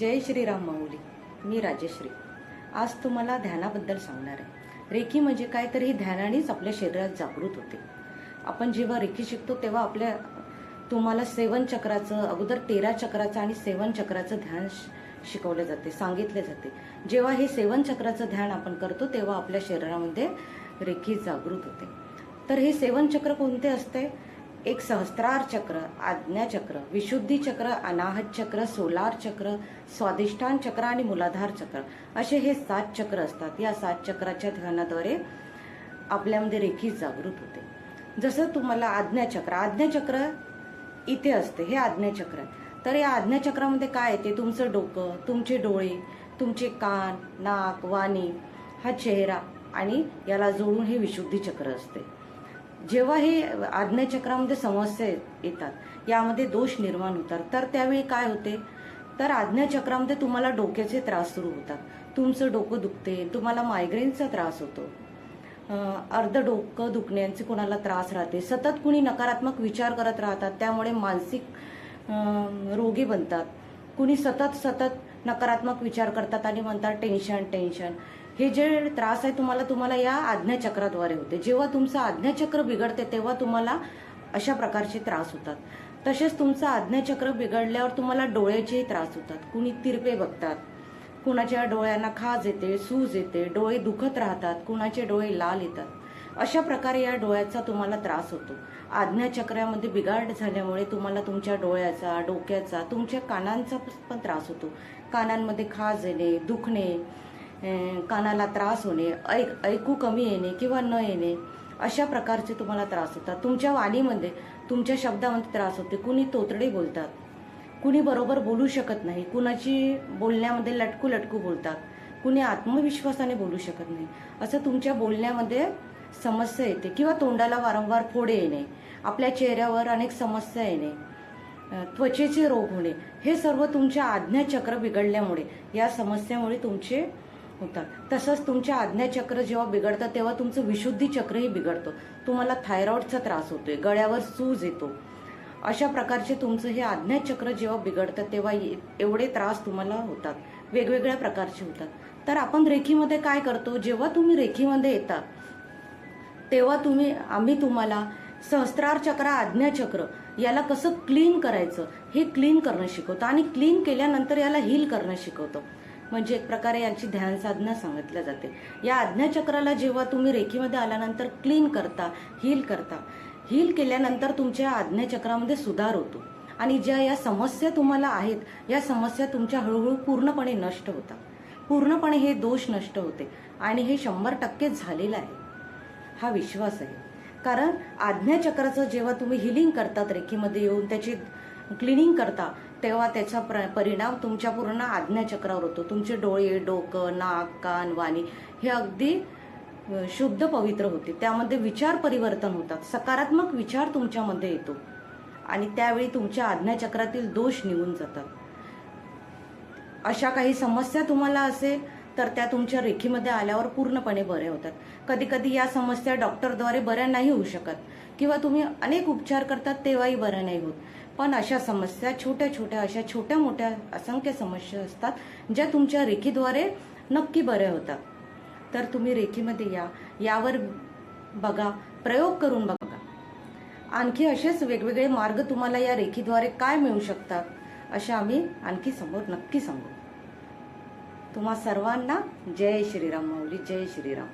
जय श्रीराम माऊली. मी राजेश्री. आज तुम्हाला ध्यानाबद्दल सांगणार आहे. रेखी म्हणजे काय तर ही ध्यानानेच आपल्या शरीरात जागृत होते. आपण जेव्हा रेखी शिकतो तेव्हा आपल्या तुम्हाला सेवन चक्राचं अगोदर तेरा चक्राचं आणि सेवन चक्राचं ध्यान श- शिकवले जाते सांगितले जाते. जेव्हा हे सेवन चक्राचं ध्यान आपण करतो तेव्हा आपल्या शरीरामध्ये रेखी जागृत होते. तर हे सेवन चक्र कोणते असते एक सहस्त्रार चक्र आज्ञाचक्र विशुद्धी चक्र अनाहत चक्र सोलार चक्र स्वादिष्टान चक्र आणि मुलाधार चक्र. असे हे सात चक्र असतात. या सात चक्राच्या ध्यानाद्वारे आपल्यामध्ये रेखी जागृत होते. जसं तुम्हाला आज्ञाचक्र आज्ञाचक्र इथे असते. हे आज्ञाचक्र तर या आज्ञाचक्रामध्ये काय येते? तुमचं डोकं तुमचे डोळे तुमचे कान नाक वाणी हा चेहरा आणि याला जोडून हे विशुद्धी चक्र असते. जेव्हा हे आज्ञाचक्रामध्ये समस्या येतात यामध्ये दोष निर्माण होतात. तर त्यावेळी काय होते? तर आज्ञाचक्रामध्ये तुम्हाला डोक्याचे त्रास सुरू होतात. तुमचं डोकं दुखते तुम्हाला मायग्रेनचा त्रास होतो. अर्ध डोकं दुखण्याचे कोणाला त्रास राहते. सतत कुणी नकारात्मक विचार करत राहतात त्यामुळे मानसिक रोगी बनतात. कुणी सतत सतत नकारात्मक विचार करतात आणि म्हणतात टेन्शन टेन्शन. हे जे त्रास आहे तुम्हाला तुम्हाला या आज्ञाचक्राद्वारे होते. जेव्हा तुमचं आज्ञाचक्र बिघडते तेव्हा तुम्हाला अशा प्रकारचे त्रास होतात. तसेच तुमचं आज्ञाचक्र बिघडल्यावर तुम्हाला डोळ्याचेही त्रास होतात. कुणी तिरपे बघतात कुणाच्या डोळ्यांना खाज येते सूज येते डोळे दुखत राहतात कुणाचे डोळे लाल येतात. अशा प्रकारे या डोळ्याचा तुम्हाला त्रास होतो. आज्ञाचक्रामध्ये बिघाड झाल्यामुळे तुम्हाला तुमच्या डोळ्याचा डोक्याचा तुमच्या कानांचा पण त्रास होतो. कानांमध्ये खाज येणे दुखणे कानाला त्रास होणे ऐक ऐकू कमी येणे किंवा न येणे अशा प्रकारचे तुम्हाला त्रास होतात. तुमच्या वाणीमध्ये तुमच्या शब्दामध्ये त्रास होते. कुणी तोतडे बोलतात. कुणी बरोबर बोलू शकत नाही. कुणाची बोलण्यामध्ये लटकू लटकू बोलतात. कुणी आत्मविश्वासाने बोलू शकत नाही. असं तुमच्या बोलण्यामध्ये समस्या येते किंवा तोंडाला वारंवार फोडे येणे आपल्या चेहऱ्यावर अनेक समस्या येणे त्वचेचे रोग होणे हे सर्व तुमच्या आज्ञाचक्र बिघडल्यामुळे या समस्यामुळे तुमचे होतात. तसंच तुमच्या आज्ञाचक्र जेव्हा बिघडतं तेव्हा तुमचं विशुद्धी चक्रही बिघडतं. तुम्हाला थायरॉईडचा त्रास होतोय गळ्यावर सूज येतो. अशा प्रकारचे तुमचं हे आज्ञाचक्र जेव्हा बिघडतं तेव्हा एवढे त्रास तुम्हाला होतात. वेगवेगळ्या प्रकारचे होतात. तर आपण रेखीमध्ये काय करतो? जेव्हा तुम्ही रेखीमध्ये येता तेव्हा तुम्ही आम्ही तुम्हाला सहस्त्रार चक्र आज्ञाचक्र याला कसं क्लीन करायचं हे क्लीन करणं शिकवतो. आणि क्लीन केल्यानंतर याला हील करणं शिकवतो. म्हणजे एक प्रकारे यांची ध्यान साधना सांगितल्या जाते. या आज्ञाचक्राला जेव्हा तुम्ही रेखीमध्ये आल्यानंतर क्लीन करता हील करता हील केल्यानंतर तुमच्या आज्ञाचक्रामध्ये सुधार होतो. आणि ज्या या समस्या तुम्हाला आहेत या समस्या तुमच्या हळूहळू पूर्णपणे नष्ट होतात. पूर्णपणे हे दोष नष्ट होते. आणि हे शंभर टक्के झालेलं आहे. हा विश्वास आहे. कारण आज्ञाचक्राचं जेव्हा तुम्ही हिलिंग करतात रेखीमध्ये येऊन त्याची क्लिनिंग करता तेव्हा त्याचा प्र परिणाम तुमच्या पूर्ण आज्ञाचक्रावर होतो. तुमचे डोळे डोकं नाक कान वाणी हे अगदी शुद्ध पवित्र होते. त्यामध्ये विचार परिवर्तन होतात. सकारात्मक विचार तुमच्यामध्ये येतो. आणि त्यावेळी तुमच्या आज्ञाचक्रातील दोष निघून जातात. अशा काही समस्या तुम्हाला असेल तर त्या तुमच्या रेखीमध्ये आल्यावर पूर्णपणे बऱ्या होतात. कधी कधी या समस्या डॉक्टरद्वारे बऱ्या नाही होऊ शकत किंवा तुम्ही अनेक उपचार करतात तेव्हाही बऱ्या नाही होत. पण अशा समस्या छोट्या छोट्या अशा छोट्या मोठ्या असंख्य समस्या असतात ज्या तुमच्या रेखीद्वारे नक्की बऱ्या होतात. तर तुम्ही रेखीमध्ये या. यावर बघा प्रयोग करून बघा. आणखी असेच वेगवेगळे मार्ग तुम्हाला या रेखीद्वारे काय मिळू शकतात असे आम्ही आणखी समोर नक्की सांगू. तुम्हा सर्वांना जय श्रीराम माऊली जय श्रीराम.